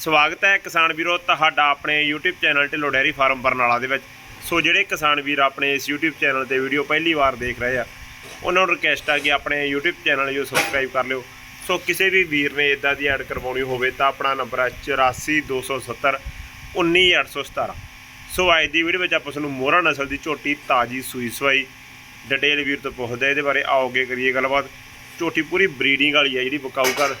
ਸਵਾਗਤ ਹੈ ਕਿਸਾਨ ਵੀਰੋ ਤੁਹਾਡਾ ਆਪਣੇ YouTube channel Dhillon dairy farm Barnala ਦੇ ਵਿੱਚ। ਸੋ ਜਿਹੜੇ ਕਿਸਾਨ ਵੀਰ ਆਪਣੇ ਇਸ YouTube ਚੈਨਲ ਤੇ ਵੀਡੀਓ ਪਹਿਲੀ ਵਾਰ ਦੇਖ ਰਹੇ ਆ, ਉਹਨਾਂ ਨੂੰ ਰਿਕਵੈਸਟ ਆ ਕਿ ਆਪਣੇ YouTube ਚੈਨਲ ਨੂੰ ਸਬਸਕ੍ਰਾਈਬ ਕਰ ਲਿਓ। ਸੋ ਕਿਸੇ ਵੀ ਵੀਰ ਨੇ ਇਦਾਂ ਦੀ ਐਡ ਕਰਵਾਉਣੀ ਹੋਵੇ ਤਾਂ ਆਪਣਾ ਨੰਬਰ ਹੈ 84270 19817 ਸੋ ਅੱਜ ਦੀ ਵੀਡੀਓ ਵਿੱਚ ਆਪਾਂ ਤੁਹਾਨੂੰ ਮੋਹਰਾ ਨਸਲ ਦੀ ਝੋਟੀ ਤਾਜੀ ਸੂਈ ਸਵਾਈ ਡਿਟੇਲ ਵੀਰ ਤੋਂ ਪੁੱਛਦੇ ਆ, ਇਹਦੇ ਬਾਰੇ ਆਓਗੇ ਕਰੀਏ ਗੱਲਬਾਤ। ਝੋਟੀ ਪੂਰੀ ਬਰੀਡਿੰਗ ਵਾਲੀ ਹੈ ਜਿਹੜੀ ਬਕਾਊ ਕਰ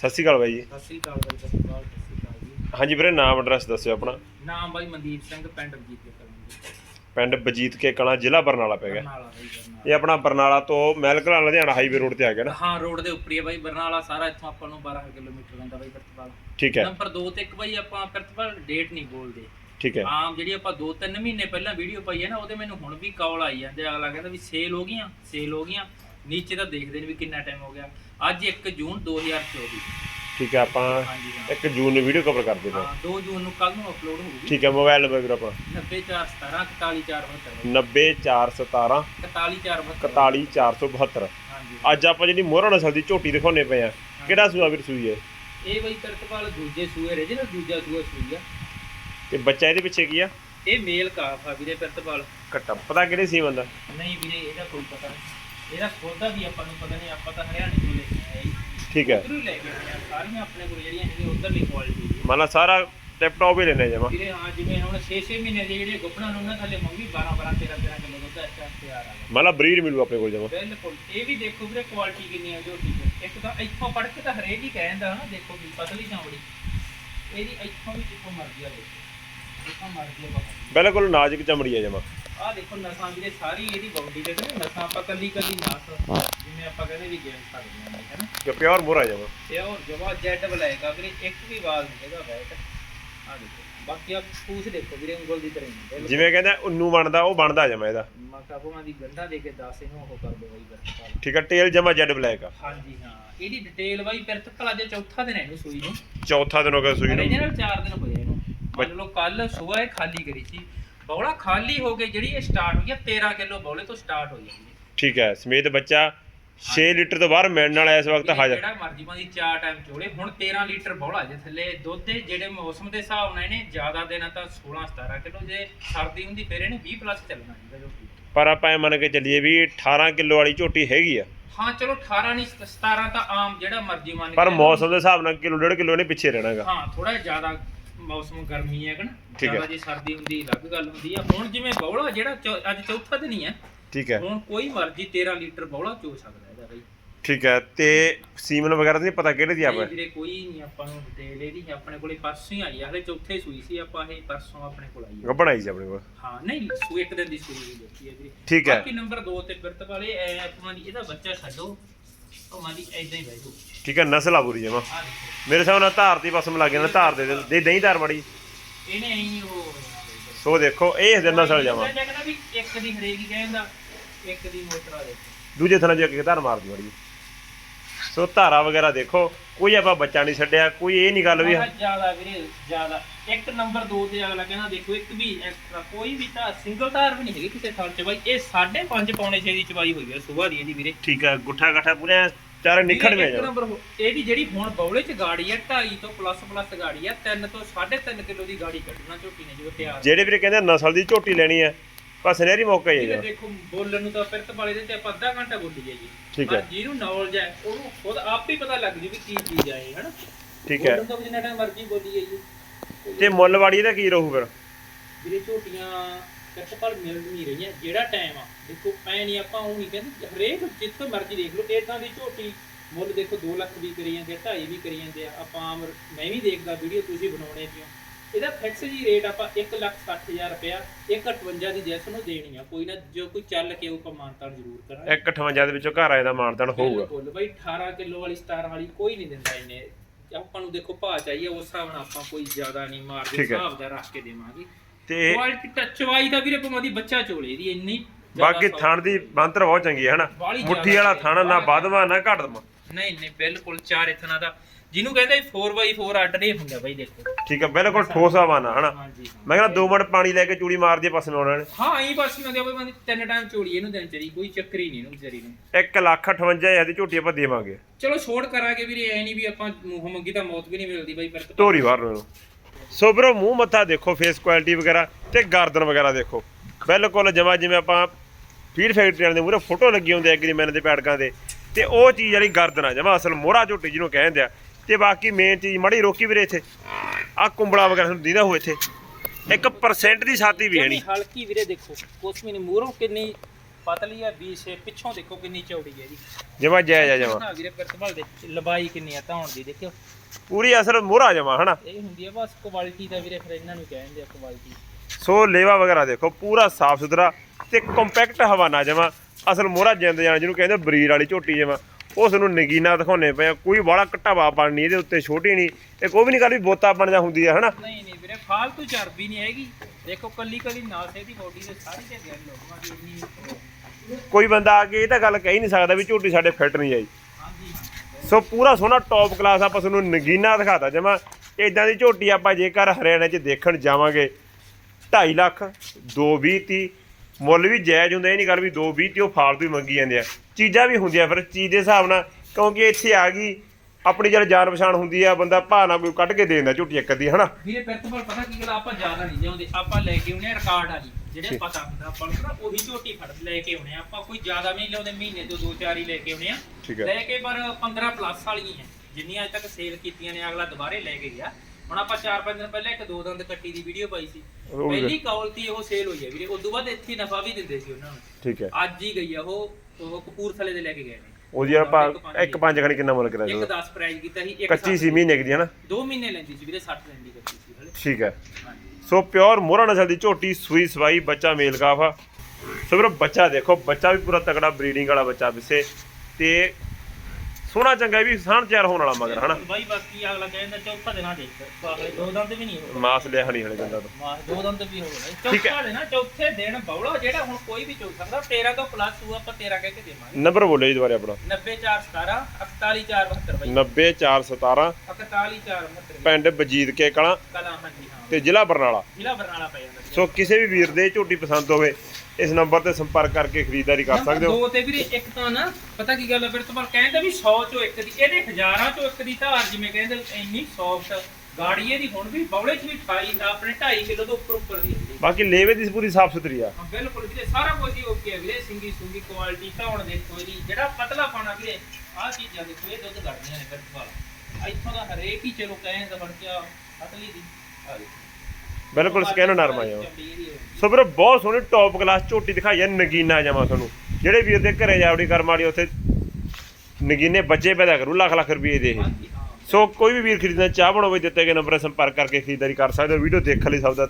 ਸਤਿ ਸ਼੍ਰੀ ਅਕਾਲ ਬਾਈ ਜੀ। ਸਤਿ ਸ੍ਰੀ ਅਕਾਲ ਬਾਈ ਸਤਿ ਸ੍ਰੀ ਅਕਾਲ ਸਤਿ ਸ੍ਰੀ ਅਕਾਲ ਜੀ। ਹਾਂਜੀ ਵੀਰੇ ਨਾਮ ਐਡਰੈਸ ਦੱਸਿਓ ਆਪਣਾ। ਨਾਮ ਬਾਈ ਮਨਦੀਪ ਸਿੰਘ ਪਿੰਡ ਬਜੀਤ ਦੇ ਕਲਾਂ ਪਿੰਡ ਬਜੀਤ ਕੇ ਕਲਾਂ ਜ਼ਿਲ੍ਹਾ ਬਰਨਾਲਾ ਪੈ ਗਿਆ। ਬਰਨਾਲਾ ਬਾਈ ਬਰਨਾਲਾ। ਇਹ ਆਪਣਾ ਬਰਨਾਲਾ ਤੋਂ ਮਹਿਲਕਲਾਂ ਲੁਧਿਆਣਾ ਹਾਈਵੇ ਰੋਡ ਤੇ ਆ ਗਿਆ ਨਾ? ਹਾਂ ਰੋਡ ਦੇ ਉੱਪਰ ਹੀ ਹੈ ਬਾਈ। ਬਰਨਾਲਾ ਸਾਰਾ ਇੱਥੋਂ ਆਪਾਂ ਨੂੰ 12 ਕਿਲੋਮੀਟਰ ਪੈਂਦਾ ਬਾਈ ਪ੍ਰਤਪਾਲ ਠੀਕ ਹੈ। ਨੰਬਰ 2 ਤੇ ਇੱਕ ਬਾਈ ਆਪਾਂ ਪ੍ਰਤਪਾਲ ਡੇਟ ਨਹੀਂ ਬੋਲਦੇ। ਠੀਕ ਹੈ। ਆਮ ਜਿਹੜੀ ਆਪਾਂ 2-3 ਮਹੀਨੇ ਪਹਿਲਾਂ ਵੀਡੀਓ ਪਾਈ ਹੈ ਨਾ ਉਹਦੇ ਮੈਨੂੰ ਹੁਣ ਵੀ ਕਾਲ ਆਈ ਜਾਂਦੇ ਅਗਲਾ ਕਹਿੰਦਾ ਵੀ ਸੇਲ ਹੋ ਗਈਆਂ ਸੇਲ ਹੋ ਗਈਆਂ। ਨੀਚੇ ਤਾਂ ਦੇਖਦੇ ਨੇ ਵੀ ਕਿੰਨਾ ਟਾਈਮ ਹੋ ਗਿਆ। ਅੱਜ 1 ਜੂਨ 2024 ਠੀਕ ਹੈ ਆਪਾਂ ਹਾਂਜੀ ਹਾਂ। 1 ਜੂਨ ਨੂੰ ਵੀਡੀਓ ਕਵਰ ਕਰਦੇ ਹਾਂ ਹਾਂ 2 ਜੂਨ ਨੂੰ ਕੱਲ ਨੂੰ ਅਪਲੋਡ ਹੋਊਗੀ। ਠੀਕ ਹੈ ਮੋਬਾਈਲ ਨੰਬਰ ਵੀਰ ਆਪਣਾ 90417 41472 90417 41472 41472 ਹਾਂਜੀ। ਅੱਜ ਆਪਾਂ ਜਿਹੜੀ ਮੋਹਰਾ ਨਸਲ ਦੀ ਝੋਟੀ ਦਿਖਾਉਣੇ ਪਏ ਆ। ਕਿਹੜਾ ਸੂਆ ਵੀਰ ਸੂਈ ਹੈ ਇਹ ਬਈ ਕਰਤਪਾਲ ਦੂਜੇ ਸੂਏ ਰੇ ਜਿਹੜਾ ਦੂਜਾ ਸੂਆ ਸੂਈ ਆ। ਤੇ ਬੱਚਾ ਇਹਦੇ ਪਿੱਛੇ ਕੀ ਆ? ਇਹ ਮੇਲ ਕਾਫ ਆ ਵੀਰੇ ਕਰਤਪਾਲ ਘੱਟਾ। ਪਤਾ ਕਿਹੜੇ ਸੀਮਨ ਦਾ? ਨਹੀਂ ਵੀਰੇ ਇਹਦਾ ਕੋਈ ਪਤਾ ਨਹੀਂ। ਇਹਦਾ ਸੌਦਾ ਵੀ ਆਪਾਂ ਨੂੰ ਪਤਾ ਨਹੀਂ ਆਪਾਂ ਤਾਂ ਹਰਿਆਣੇ ਤੋਂ ਲੈ ਕੇ ਠੀਕ ਹੈ। ਉਧਰੋਂ ਹੀ ਲੈ ਕੇ ਆਏ ਆ ਸਾਰੀਆਂ ਆਪਣੇ ਕੋਲ ਜਿਹੜੀਆਂ ਹੈਗੀਆਂ ਉਧਰਲੀ ਕੁਆਲਿਟੀ ਦੀ ਮੰਨ ਲਾ ਸਾਰਾ ਟਿਪ ਹੀ ਲੈਣੇ ਜਮਾ। ਵੀਰੇ ਹਾਂ ਜਿਵੇਂ ਹੁਣ 6-6 ਮਹੀਨੇ ਦੇ ਜਿਹੜੇ ਗੁੱਪਣਾ ਨੂੰ ਉਹਨਾਂ ਥੱਲੇ ਮੰਗੀ 12-12 13-13 ਕਿਲੋ ਦੁੱਧ ਇਸ ਟਾਈਮ ਤਿਆਰ ਆ। ਗਿਆ ਮੰਨ ਲਾ ਬਰੀਡ ਮਿਲੂ ਆਪਣੇ ਕੋਲ ਜਮਾ। ਬਿਲਕੁਲ ਇਹ ਵੀ ਦੇਖੋ ਵੀਰੇ ਕੁਆਲਿਟੀ ਕਿੰਨੀ ਆ ਝੋਟੀ ਦੀ ਇੱਕ ਤਾਂ ਇੱਥੋਂ ਫੜ ਕੇ ਤਾਂ ਹਰੇਕ ਹੀ ਕਹਿੰਦਾ ਹਨਾ ਦੇਖੋ ਵੀ ਪਤਲੀ ਚਾਮੜੀ ਇਹਦੀ ਇੱਥੋਂ ਵੀ ਜਿੱਥੋਂ ਮਰਜ਼ੀ ਆ ਦੇਖੋ। ਜਿੱਥੋਂ ਮਰਜ਼ੀ ਆ ਬਾਹਰ ਬਿਲਕੁਲ ਨਾਜ਼ੁਕ ਚਮੜੀ ਆ ਜਮਾ। ਆਹ ਦੇਖੋ ਨਸਾਂ ਵੀਰੇ ਸਾਰੀ ਇਹਦੀ ਬਾਡੀ ਦੇ ਨੇ ਨਸਾਂ ਆਪਾਂ ਕੱਲੀ ਕੱਲੀ ਨਸ ਜਿਵੇਂ ਆਪਾਂ ਕਹਿੰਦੇ ਵੀ ਗੇਮ ਸਕਦੇ ਹਾਂ ਹੈਨਾ ਕਿ ਪਿਓਰ ਮੋਹਰਾ ਜਮਾ ਤੇ ਹੋਰ ਜਵਾ ਜੈਡ ਬਲੈਗਾ ਵੀਰੇ ਇੱਕ ਵੀ ਆਵਾਜ਼ ਨਹੀਂ ਹੈਗਾ ਬੈਟ ਆਹ ਦੇਖੋ ਬਾਕੀ ਆ ਪੂਛ ਦੇਖੋ ਵੀਰੇ ਉਂਗਲ ਦੀ ਤਰ੍ਹਾਂ ਹੀ ਹੈ। ਜਿਵੇਂ ਕਹਿੰਦਾ ਉਨੂੰ ਬਣਦਾ ਉਹ ਬਣਦਾ ਜਮਾ ਇਹਦਾ। ਮਾਤਾ ਭੂਆਂ ਦੀ ਗੰਢਾ ਦੇ ਕੇ ਦੱਸ ਇਹਨੂੰ ਉਹ ਕਰ ਦੋ ਬਾਈ ਵਰਤਪਾਲ ਠੀਕ ਹੈ ਟੇਲ ਜਮਾ ਜੈਡ ਬਲੈਕ ਆ। ਹਾਂਜੀ ਹਾਂ। ਇਹਦੀ ਡਿਟੇਲ ਬਾਈ ਵਰਤਪਾਲ ਅੱਜ ਚੌਥਾ ਦਿਨ ਹੈ ਇਹਨੂੰ ਸੂਈ ਨੂੰ। ਚੌਥਾ ਦਿਨ ਹੋ ਗਿਆ ਸੂਈ ਨੂੰ। original 4 ਦਿਨ ਹੋਏ ਇਹਨੂੰ। ਮੰਨ ਲਓ ਕੱਲ ਸਵੇਰ ਖਾਲੀ ਕਰੀ ਸੀ। ਬੌਲਾ ਖਾਲੀ ਹੋ ਕੇ ਜਿਹੜੀ ਇਹ ਸਟਾਰਟ ਹੋਈ ਆ 13 ਕਿਲੋ ਬੌਲੇ ਤੋਂ ਸਟਾਰਟ ਹੋਈ ਹੈ ਠੀਕ ਹੈ ਸਮੇਤ ਬੱਚਾ 6 ਲੀਟਰ ਤੋਂ ਬਾਹਰ ਮਿਲਣ ਵਾਲਾ ਇਸ ਵਕਤ ਹਾਜ਼ਰ। ਜਿਹੜਾ ਮਰਜ਼ੀ ਪਾਦੀ ਚਾਰ ਟਾਈਮ ਚੋਲੇ ਹੁਣ 13 ਲੀਟਰ ਬੌਲਾ ਜੇ ਥੱਲੇ ਦੁੱਧ ਦੇ ਜਿਹੜੇ ਮੌਸਮ ਦੇ ਹਿਸਾਬ ਨਾਲ ਇਹਨੇ ਜ਼ਿਆਦਾ ਦੇਣਾ ਤਾਂ 16 17 ਕਿਲੋ ਜੇ ਸਰਦੀ ਹੁੰਦੀ ਫਿਰ ਇਹਨੇ 20 ਪਲੱਸ ਚੱਲਣਾ ਝੋਟੀ ਪਰ ਆਪਾਂ ਇਹ ਮੰਨ ਕੇ ਚੱਲੀਏ ਵੀ 18 ਕਿਲੋ ਵਾਲੀ ਝੋਟੀ ਹੈਗੀ ਆ। ਹਾਂ ਚਲੋ 18 ਨਹੀਂ 17 ਤਾਂ ਆਮ ਜਿਹੜਾ ਮਰਜ਼ੀ ਮੰਨ ਪਰ ਕੇ ਮੌਸਮ ਦੇ ਹਿਸਾਬ ਨਾਲ ਕਿਲੋ ਡੇਢ ਕਿਲੋ ਨੇ ਪਿੱਛੇ ਰਹਿਣਾਗਾ। ਹਾਂ ਥੋੜਾ ਜ਼ਿਆਦਾ ਮੌਸਮ ਗਰਮੀ ਹੈ ਕਿ ਨਾ ਠੀਕ ਹੈ। ਜ਼ਿਆਦਾ ਜੇ ਸਰਦੀ ਹੁੰਦੀ ਅਲੱਗ ਗੱਲ ਹੁੰਦੀ ਆ। ਹੁਣ ਜਿਵੇਂ ਬੌਲਾ ਜਿਹੜਾ ਚੌ- ਅੱਜ ਚੌਥਾ ਦਿਨ ਹੀ ਹੈ। ਠੀਕ ਹੈ। ਹੁਣ ਕੋਈ ਮਰਜ਼ੀ 13 ਲੀਟਰ ਬੌਲਾ ਚੋ ਸਕਦਾ ਇਹਦਾ ਬਈ। ਠੀਕ ਹੈ ਤੇ ਸੀਮਨ ਵਗੈਰਾ ਨਹੀਂ ਪਤਾ ਕਿਹੜੇ ਦੀ ਨਹੀਂ ਆਪਾਂ ਵੀਰੇ ਕੋਈ ਨਹੀਂ ਆਪਾਂ ਨੂੰ ਡਿਟੇਲ ਇਹਦੀ ਆਪਣੇ ਕੋਲੇ ਪਰਸੋਂ ਹੀ ਆਈ ਆ। ਹਲੇ ਚੌਥੇ ਸੂਈ ਸੀ ਆਪਾਂ ਇਹ ਪਰਸੋਂ ਆਪਣੇ ਕੋਲ ਆਈ ਆ। ਆਈ ਸੀ ਆਪਣੇ ਕੋਲ। ਹਾਂ ਨਹੀਂ ਸੂ ਇੱਕ ਦਿਨ ਦੀ ਸੂਈ ਦੇਖੀ ਹੈ ਵੀਰੇ। ਠੀਕ ਹੈ। ਬਾਕੀ ਨੰਬਰ 2 ਤੇ ਬਿਰਤ ਵਾਲੇ ਐ ਆਪਾਂ ਦੀ ਇਹਦਾ ਬੱਚਾ ਛੱਡੋ। ਉਹ ਮਾਦੀ ਐਦਾਂ ਹੀ ਬੈਠੋ ਠੀਕ ਹੈ ਨਸਲ ਆ ਪੂਰੀ ਜਮਾ? ਆ ਦੇਖੋ ਮੇਰੇ ਹਿਸਾਬ ਨਾਲ ਧਾਰ ਦੀ ਬਸਮ ਲੱਗ ਜਾਂਦਾ ਧਾਰ ਦੇ ਦੇ- ਦੇ ਦਹੀਂ ਧਾਰ ਮੜੀ। ਇਹਨੇ ਹੀ ਉਹ ਸੋ ਦੇਖੋ ਇਹ ਦੇ ਨਸਲ ਜਮਾ ਮੈਂ ਕਹਿੰਦਾ ਵੀ ਇੱਕ ਦੀ ਹਰੇਕ ਹੀ ਕਹਿੰਦਾ ਇੱਕ ਦੀ ਮੋਟਰ ਆ ਦੇਖੋ ਦੂਜੇ ਥਣਾ ਜੇ ਇੱਕ ਧਾਰ ਮਾਰਦੀ ਮੜੀ। ਸੋ ਧਾਰਾ ਵਗੈਰਾ ਦੇਖੋ ਕੋਈ ਆਪਾਂ ਬੱਚਾ ਨਹੀਂ ਛੱਡਿਆ ਕੋਈ ਇਹ ਨਹੀਂ ਗੱਲ ਵੀ ਜ਼ਿਆਦਾ ਵੀਰੇ ਜ਼ਿਆਦਾ। ਇੱਕ ਨੰਬਰ 2 ਤੇ ਅਗਲਾ ਕਹਿੰਦਾ ਦੇਖੋ ਇੱਕ ਵੀ ਐਕਸਟਰਾ ਕੋਈ ਵੀ ਤਾਂ ਸਿੰਗਲ ਤਾਰ ਵੀ ਨਹੀਂ ਹੈਗੀ ਕਿਸੇ ਥਾਲ ਚ ਬਾਈ ਇਹ 5.5 ਪੌਣੇ 6 ਦੀ ਚਵਾਈ ਹੋਈ ਹੈ ਸਵੇਰ ਦੀ ਇਹਦੀ ਵੀਰੇ। ਠੀਕ ਹੈ ਗੁੱਠਾ ਗੱਠਾ ਪੂਰੇ ਚਾਰੇ ਨਿਖੜ ਵੀਰੇ, ਵੇ ਇੱਕ ਜਾ ਨੰਬਰ ਹੋ- ਇਹਦੀ ਜਿਹੜੀ ਹੁਣ ਬੌਲੇ ਚ ਗਾੜੀ ਹੈ 2.5 ਤੋਂ ਪਲੱਸ ਪਲੱਸ ਗਾੜੀ ਹੈ 3 ਤੋਂ 3.5 ਕਿਲੋ ਦੀ ਗਾੜੀ ਕੱਢਣਾ ਝੋਟੀ ਨੇ ਜਦੋਂ ਤਿਆਰ। ਜਿਹੜੇ ਵੀਰੇ ਕਹਿੰਦੇ ਨਸਲ ਦੀ ਝੋਟੀ ਲੈਣੀ ਹੈ ਪਰ ਸੁਨਹਿਰੀ ਮੌਕਾ ਹੀ ਜਰਾ। ਦੇਖੋ ਬੋਲਣ ਨੂੰ ਤਾਂ ਪਿਰਤ ਵਾਲੇ ਦੇ ਤੇ ਆਪਾਂ ਅੱਧਾ ਘੰਟਾ ਬੋਲੀ ਜਾਈਏ। ਠੀਕ ਪਰ ਹੈ ਜਿਹਨੂੰ ਨੌਲੇਜ ਹੈ ਉਹਨੂੰ ਖੁਦ ਆਪ ਹੀ ਪਤਾ ਲੱਗ ਜੂ ਵੀ ਕੀ ਚੀਜ਼ ਹੈ ਇਹ ਹਨਾ? ਠੀਕ ਹੈ। ਬੋਲਣ ਤੋਂ ਜਿੰਨਾ ਟਾਈਮ ਮਰਜ਼ੀ ਬੋਲੀ ਜਾਈਏ। ਤੇ ਮੁੱਲ ਵਾੜੀ ਇਹਦਾ ਕੀ ਰਹੂ ਫਿਰ? ਵੀਰੇ ਝੋਟੀਆਂ ਕਿਰਤਪਾਲ ਮਿਲ ਨਹੀਂ ਰਹੀਆਂ ਜਿਹੜਾ ਟਾਈਮ ਆ। ਦੇਖੋ ਐ ਨਹੀਂ ਆਪਾਂ ਉਹ ਨਹੀਂ ਕਹਿੰਦੇ ਹਰੇਕ ਜਿੱਥੇ ਮਰਜ਼ੀ ਦੇਖ ਲਓ ਇਦਾਂ ਦੀ ਝੋਟੀ ਮੁੱਲ ਦੇਖੋ 2 ਲੱਖ ਵੀ ਕਰੀ ਜਾਂਦੇ ਆ 2.5 ਵੀ ਕਰੀ ਜਾਂਦੇ ਆ। ਆਪਾਂ ਆਮ ਮੈਂ ਵੀ ਦੇਖਦਾ ਵੀਡੀਓ ਤੁਸੀਂ ਬਣਾਉਣੇ ਕਿਉਂ ਇਹਦਾ ਫਿਕਸ ਜੀ ਰੇਟ ਆਪਾਂ 1 ਲੱਖ 60000 ਰੁਪਇਆ 158 ਦੀ ਜੈਸ ਨੂੰ ਦੇਣੀ ਆ। ਕੋਈ ਨਾ ਜੋ ਕੋਈ ਚੱਲ ਕੇ ਉਹ ਮਾਨਤਾਨ ਜ਼ਰੂਰ ਕਰਾਂਗੇ। 158 ਦੇ ਵਿੱਚੋਂ ਘਰ ਆਏ ਦਾ ਮਾਨਦਾਨ ਹੋਊਗਾ। ਬਿਲਕੁਲ ਬਈ 18 ਕਿਲੋ ਵਾਲੀ 17 ਵਾਲੀ ਕੋਈ ਨਹੀਂ ਦਿੰਦਾ ਇਹਨੇ ਆਪਾਂ ਨੂੰ ਦੇਖੋ ਭਾਅ ਚਾਹੀਏ ਉਸ ਹਿਸਾਬ ਨਾਲ ਆਪਾਂ ਕੋਈ ਜ਼ਿਆਦਾ ਨਹੀਂ ਮਾਰਦੇ। ਹਿਸਾਬ ਦਾ ਰੱਖ ਕੇ ਦੇਵਾਂਗੇ। ਤੇ ਕੁਆਲਿਟੀ ਟੱਚਵਾਈ ਦਾ ਵੀਰੇ ਪਮਾ ਦੀ ਬੱਚਾ ਚੋਲੇ ਦੀ ਇੰਨੀ ਬਾਕੀ ਥਣ ਦੀ ਬੰਤਰ ਬਹੁਤ ਚੰਗੀ ਹੈ ਹਨਾ ਮੁੱਠੀ ਵਾਲਾ ਥਣ ਨਾ ਵੱਧਵਾ ਨਾ ਘਟਵਾ ਨਹੀਂ ਨਹੀਂ ਬਿਲਕੁਲ ਚਾਰ ਇਥਨਾ ਦਾ ਜਿਹਨੂੰ ਕਹਿੰਦੇ 4x4 ਆਰਡਰ ਇਹ ਹੁੰਦਾ ਬਾਈ ਦੇਖੋ। ਠੀਕ ਹੈ ਬਿਲਕੁਲ ਠੋਸ ਹਵਾਨਾ ਹਨਾ? ਹਾਂਜੀ। ਮੈਂ ਕਹਿੰਦਾ 2 ਮਿੰਟ ਪਾਣੀ ਲੈ ਕੇ ਚੂੜੀ ਮਾਰਦੀ ਆ ਪਾਸੇ ਆਉਣਾ ਨੇ ਹਾਂ ਇਹ ਬਸ ਮੈਂ ਕਿਹਾ ਬਈ ਤਿੰਨ ਟਾਈਮ ਚੋੜੀ ਇਹਨੂੰ ਦਿਨ ਚਰੀ ਕੋਈ ਚੱਕਰ ਹੀ ਨਹੀਂ ਇਹਨੂੰ ਵਿਚਾਰੀ ਨੂੰ। 1 ਲੱਖ 58000 ਦੀ ਝੋਟੀ ਆਪਾਂ ਦੇਵਾਂਗੇ। ਚਲੋ ਛੋੜ ਕਰਾਂਗੇ ਵੀਰੇ ਐ ਨਹੀਂ ਵੀ ਆਪਾਂ ਮੂੰਹ ਮੰਗੀ ਤਾਂ ਮੌਤ ਵੀ ਨਹੀਂ ਮਿਲਦੀ ਬਾਈ ਫਿਰ ਧੋਰੀ ਬਾਹਰ ਨੂੰ ਸੋ ਬਰੋ ਮੂੰਹ ਮੱਥਾ ਦੇਖੋ ਫੇਸ ਕੁਆਲਿਟੀ ਵਗੈਰਾ ਤੇ ਗਰਦਨ ਵਗੈਰਾ ਦੇਖੋ। ਬਿਲਕੁਲ ਜਮਾ ਜਿਵੇਂ ਆਪਾਂ ਫੀਡ ਫੈਕਟਰੀ ਵਾਲੇ ਦੇ ਮੂਰੇ ਫੋਟੋ ਲੱਗੀ ਹੁੰਦੀ ਐਗਰੀਮੈਨ ਦੇ ਪੈੜਕਾਂ ਦੇ। ਤੇ ਉਹ ਚੀਜ਼ ਵਾਲੀ ਗਰਦਨ ਆ ਜਮਾ ਅਸਲ ਮੋਹਰਾ ਝੋਟੀ ਜਿਹਨੂੰ ਕਹਿੰਦੇ ਆ। ਤੇ ਬਾਕੀ ਮੇਨ ਚੀਜ਼ ਮੜੀ ਰੋਕੀ ਵੀਰੇ ਇੱਥੇ। ਆ ਕੁੰਬਲਾ ਵਗੈਰਾ ਤੁਹਾਨੂੰ ਦੀਦਾ ਹੋ ਇੱਥੇ। 1% ਦੀ ਛਾਤੀ ਵੀ ਹੈ ਨਹੀਂ। ਹਲਕੀ ਵੀਰੇ ਦੇਖੋ ਕੁਛ ਵੀ ਨਹੀਂ ਮੂਹਰੋਂ ਕਿੰਨੀ ਪਤਲੀ ਆ ਬੀ ਸ਼ੇਪ ਪਿੱਛੋਂ ਦੇਖੋ ਕਿੰਨੀ ਚੌੜੀ ਹੈ ਜੀ। ਜਮਾ ਜਾਇਜ਼ ਆ ਜਮਾ। ਹਾਂ ਵੀਰੇ ਸੰਭਾਲ ਦੇ ਲੰਬਾਈ ਕਿੰਨੀ ਆ ਧੌਣ ਦੀ ਦੇਖਿਓ। ਪੂਰੀ ਅਸਲ ਮੋਹਰਾ ਜਮਾ ਹਨਾ? ਇਹ ਹੁੰਦੀ ਆ ਬਸ ਕੁਆਲਿਟੀ ਦਾ ਵੀਰੇ ਫਿਰ ਇਹਨਾਂ ਨੂੰ ਕਹਿੰਦੇ ਆ ਕੁਆਲਿਟੀ ਸੋ ਲੇਵਾ ਵਗੈਰਾ ਦੇਖੋ ਪੂਰਾ ਸਾਫ਼ ਸੁਥਰਾ ਤੇ ਕੰਪੈਕਟ ਹਵਾਨਾ ਜਮਾ। ਅਸਲ ਮੋਹਰਾ ਜਿੰਦ ਜਾਣ ਜਿਹਨੂੰ ਕਹਿੰਦੇ ਬਰੀਡ ਵਾਲੀ ਝੋਟੀ ਜਮਾ। ਉਸ ਨੂੰ ਨਗੀਨਾ ਦਿਖਾਉਣੇ ਪਏ ਆ। ਕੋਈ ਬੜਾ ਘਟਾਵਾ ਬਣਨੀ ਇਹਦੇ ਉੱਤੇ ਛੋਟੀ ਨਹੀਂ। ਇਹ ਕੋਈ ਵੀ ਨਹੀਂ ਗੱਲ ਵੀ ਬੋਤਾ ਬਣ ਜਾ ਹੁੰਦੀ ਆ ਹਨਾ? ਨਹੀਂ ਨਹੀਂ ਵੀਰੇ ਫਾਲਤੂ ਚਰਬੀ ਨਹੀਂ ਹੈਗੀ। ਦੇਖੋ ਕੱਲੀ ਕੱਲੀ ਨਾਸੇ ਦੀ ਬੋਡੀ ਦੇ ਸਾਰੀ ਤੇ ਗੱਲ ਲੋਕਾਂ ਦੀ ਇੰਨੀ ਕੋਈ ਬੰਦਾ ਆ ਕੇ ਇਹ ਤਾਂ ਗੱਲ ਕਹਿ ਨਹੀਂ ਸਕਦਾ ਵੀ ਝੋਟੀ ਸਾਡੇ ਫਿੱਟ ਨਹੀਂ ਆਈ। ਹਾਂਜੀ। ਸੋ ਪੂਰਾ ਸੋਹਣਾ ਟੌਪ ਕਲਾਸ ਆਪਾਂ ਤੁਹਾਨੂੰ ਨਗੀਨਾ ਦਿਖਾਤਾ। ਜਮਾ ਇਦਾਂ ਦੀ ਝੋਟੀ ਆਪਾਂ ਜੇਕਰ ਹਰਿਆਣਾ 'ਚ ਦੇਖਣ ਜਾਵਾਂਗੇ 2.5 ਲੱਖ 220 30 ਮੁੱਲ ਵੀ ਜਾਇਜ਼ ਹੁੰਦਾ ਇਹ ਨਹੀਂ ਗੱਲ ਵੀ 220 ਤੇ ਉਹ ਫਾਲਤੂ ਹੀ ਮੰਗੀ ਜਾਂਦੇ ਆ। ਚੀਜ਼ਾਂ ਵੀ ਹੁੰਦੀਆਂ ਫਿਰ ਚੀਜ਼ ਦੇ ਹਿਸਾਬ ਨਾਲ ਕਿਉਂਕਿ ਇੱਥੇ ਆ ਗਈ ਆਪਣੀ ਜਦ ਜਾਣ ਪਛਾਣ ਹੁੰਦੀ ਆ ਬੰਦਾ ਨਾਲ ਕੋਈ ਕੱਢ ਕੇ ਦੇ ਦਿੰਦਾ ਝੋਟੀ ਇੱਕ ਅੱਧੀ ਹਨਾ? ਵੀਰੇ ਬਾਅਦ ਪਤਾ ਕੀ ਗੱਲ ਆ, ਆਪਾਂ ਜ਼ਿਆਦਾ ਨਹੀਂ ਲਿਆਉਂਦੇ ਆਪਾਂ ਲੈ ਕੇ ਆਉਨੇ ਰਿਕਾਰਡ ਵਾਲੀ ਜਿਹੜੇ ਪਤਾ ਹੁੰਦਾ ਆਪਾਂ ਨੂੰ ਨਾ ਉਹੀ ਝੋਟੀ ਫੜ ਲੈ ਕੇ ਆਉਨੇ ਆ ਆਪਾਂ ਕੋਈ ਜ਼ਿਆਦਾ ਵੀ ਨਹੀਂ ਲਿਆਉਂਦੇ ਮਹੀਨੇ ਤੋਂ ਦੋ ਚਾਰ ਹੀ ਲੈ ਕੇ ਆਉਨੇ ਆ। ਠੀਕ ਹੈ। ਲੈ ਕੇ ਪਰ 15 ਪਲੱਸ ਵਾਲੀਆਂ ਹੈ ਜਿੰਨੀਆਂ ਅਜੇ ਤੱਕ ਸੇਲ ਕੀਤੀਆਂ ਨੇ ਅਗਲਾ ਦੁਬਾਰੇ ਲੈ ਕੇ ਗਿਆ। ਹੁਣ ਆਪਾਂ 4-5 ਦਿਨ ਪਹਿਲਾਂ ਇੱਕ ਦੋ ਦੰਦ ਕੱਟੀ ਦੀ ਵੀਡੀਓ ਪਾਈ ਸੀ। ਉਹ ਵੀ ਪਹਿਲੀ ਕਾਲ ਤੀ ਉਹ ਸੇਲ ਹੋਈ ਹੈ ਵੀਰੇ। ਉਸ ਤੋਂ ਬਾਅਦ ਇੱਥੇ ਨਫਾ ਵੀ ਦਿੰਦੇ ਸੀ ਉਹਨਾਂ ਨੂੰ। ਠੀਕ ਹੈ। ਅੱਜ ਹੀ ਗਈ ਆ ਉਹ ਉਹ ਕਪੂਰਥਲੇ ਦੇ ਲੈ ਕੇ ਗਏ ਨੇ। ਉਹਦੀ ਆਪਾਂ ਇੱਕ ਪੰਜ ਖਣੀ ਕਿੰਨਾ ਮੁੱਲ ਕਰਿਆ ਇੱਕ ਸੀ 10 ਪ੍ਰਾਈਜ਼ ਕੀਤਾ ਸੀ ਇੱਕ ਕੱਚੀ ਸੀ ਮਹੀਨੇ ਕੁ ਦੀ ਹਨਾ 2 ਮਹੀਨੇ ਲੈਂਦੀ ਸੀ ਵੀਰੇ 60 ਲੈਂਦੀ ਕੱਚੀ ਸੀ ਹਲੇ। ਠੀਕ ਹੈ। ਹਾਂਜੀ। ਸੋ ਪਿਓਰ ਮੋਹਰਾ ਨਸਲ ਦੀ ਝੋਟੀ ਸੂਈ ਸਵਾਈ ਬੱਚਾ ਮੇਲ ਕਾਫਾ ਸੋ ਵੀਰੋ ਬੱਚਾ ਦੇਖੋ ਬੱਚਾ ਵੀ ਪੂਰਾ ਤਕੜਾ ਬਰੀਡਿੰਗ ਵਾਲਾ ਬੱਚਾ ਵਿਸੇ ਤੇ ਸੋਹਣਾ ਚੰਗਾ ਵੀ ਸਾਣ ਤਿਆਰ ਹੋਣ ਵਾਲਾ ਮਗਰ ਹਨਾ? ਬਾਈ ਬਾਕੀ ਅਗਲਾ ਕਹਿੰਦਾ ਚੌਥਾ ਦਿਨਾਂ ਦੇਖ ਪਾਗਲੇ ਦੋ ਦੰਦ ਵੀ ਨਹੀਂ ਹੋ ਮਾਸ ਲਿਆ ਹਣੀ ਹਣੇ ਗੰਦਾ ਤੋਂ। ਮਾਸ ਦੋ ਦੰਦ ਵੀ ਹੋ ਗਏ ਠੀਕ ਹੈ। ਚੌਥਾ ਦਿਨ ਚੌਥੇ ਦਿਨ ਬੌਲਾ ਜਿਹੜਾ ਹੁਣ ਕੋਈ ਵੀ ਚੋ ਸਕਦਾ 13 ਤੋਂ ਪਲੱਸ ਹੋਊ ਆਪਾਂ 13 ਕਹਿ ਕੇ ਦੇਵਾਂਗੇ। ਨੰਬਰ ਬੋਲੋ ਜੀ ਦੁਬਾਰੇ ਆਪਣਾ। 90417 41472 ਬਾਈ। 90417 41472 ਪਿੰਡ ਬਜੀਦ ਕੇ ਕਲਾਂ ਕਲਾ ਹਾਂਜੀ ਹਾਂ। ਤੇ ਜ਼ਿਲ੍ਹਾ ਬਰਨਾਲਾ। ਜ਼ਿਲ੍ਹਾ ਬਰਨਾਲਾ ਪੈ ਜਾਂਦਾ। ਸੋ ਕਿਸੇ ਵੀ ਵੀਰ ਦੇ ਝੋਟੀ ਪਸੰਦ ਹੋਵੇ ਇਸ ਨੰਬਰ ਤੇ ਸੰਪਰਕ ਕਰਕੇ ਖਰੀਦਦਾਰੀ ਕਰ ਸਕਦੇ ਹੋ। ਦੋ ਤੇ ਵੀਰੇ ਇੱਕ ਤਾਂ ਨਾ ਪਤਾ ਕੀ ਗੱਲ ਹੈ ਫਿਰ ਤੋਂ ਬਾਅਦ ਕਹਿੰਦੇ ਵੀ 100 ਚੋਂ ਇੱਕ ਦੀ ਇਹਦੇ ਹਜ਼ਾਰਾਂ ਚੋਂ ਇੱਕ ਦੀ ਧਾਰ ਜਿਵੇਂ ਕਹਿੰਦੇ ਇੰਨੀ ਸੌਫਟ ਗਾੜੀ ਇਹਦੀ ਹੁਣ ਵੀ ਬੌਲੇ ਚ ਵੀ 28 ਦਾ ਆਪਣੇ 2.5 ਕਿਲੋ ਤੋਂ ਉੱਪਰ ਉੱਪਰ ਦੀ ਹੁੰਦੀ ਬਾਕੀ ਲੇਵੇ ਦੀ ਪੂਰੀ ਸਾਫ਼ ਸੁਥਰੀ ਆ। ਬਿਲਕੁਲ ਵੀਰੇ ਸਾਰਾ ਕੁਝ ਹੀ ਓਕੇ ਹੈ ਵੀਰੇ ਸਿੰਗੀ ਸੁੰਗੀ ਕੁਆਲਿਟੀ ਧੌਣ ਦੇਖੋ ਇਹਦੀ ਜਿਹੜਾ ਪਤਲਾ ਪਾਣਾ ਵੀਰੇ ਆਹ ਚੀਜ਼ਾਂ ਦੇਖੋ ਇਹ ਦੁੱਧ ਕੱਢਦੀਆਂ ਨੇ ਫਿਰ ਵਾਲਾ ਇੱਥੋਂ ਦਾ ਹਰੇਕ ਹੀ ਚਲੋ ਕਹੇ ਤਾਂ ਬਣ ਗਿਆ ਪਤਲੀ ਦੀ। ਆ ਦੇਖੋ। ਬਿਲਕੁਲ ਸਕੈਨ ਨਰਮ ਆ ਜਾਓ ਸੋ ਵੀਰੋ, ਬਹੁਤ ਸੋਹਣੀ ਟੌਪ ਕਲਾਸ ਝੋਟੀ ਦਿਖਾਈ ਹੈ ਨਗੀਨਾ ਜਮਾ ਤੁਹਾਨੂੰ। ਜਿਹੜੇ ਵੀਰ ਦੇ ਘਰੇ ਜਾਵੜੀ ਕਰਮ ਵਾਲੀ, ਉੱਥੇ ਨਗੀਨੇ ਬੱਚੇ ਪੈਦਾ ਕਰੂ, ਲੱਖ ਲੱਖ ਰੁਪਏ ਦੇ ਇਹ। ਸੋ ਕੋਈ ਵੀ ਵੀਰ ਖਰੀਦਣਾ, ਚਾਹ ਬਣਾਵੇ ਦਿੱਤੇ ਗਏ ਨੰਬਰ ਸੰਪਰਕ ਕਰਕੇ ਖਰੀਦਦਾਰੀ ਕਰ ਸਕਦੇ ਹੋ, ਵੀਡੀਓ ਦੇਖਣ ਲਈ ਸਭ ਦਾ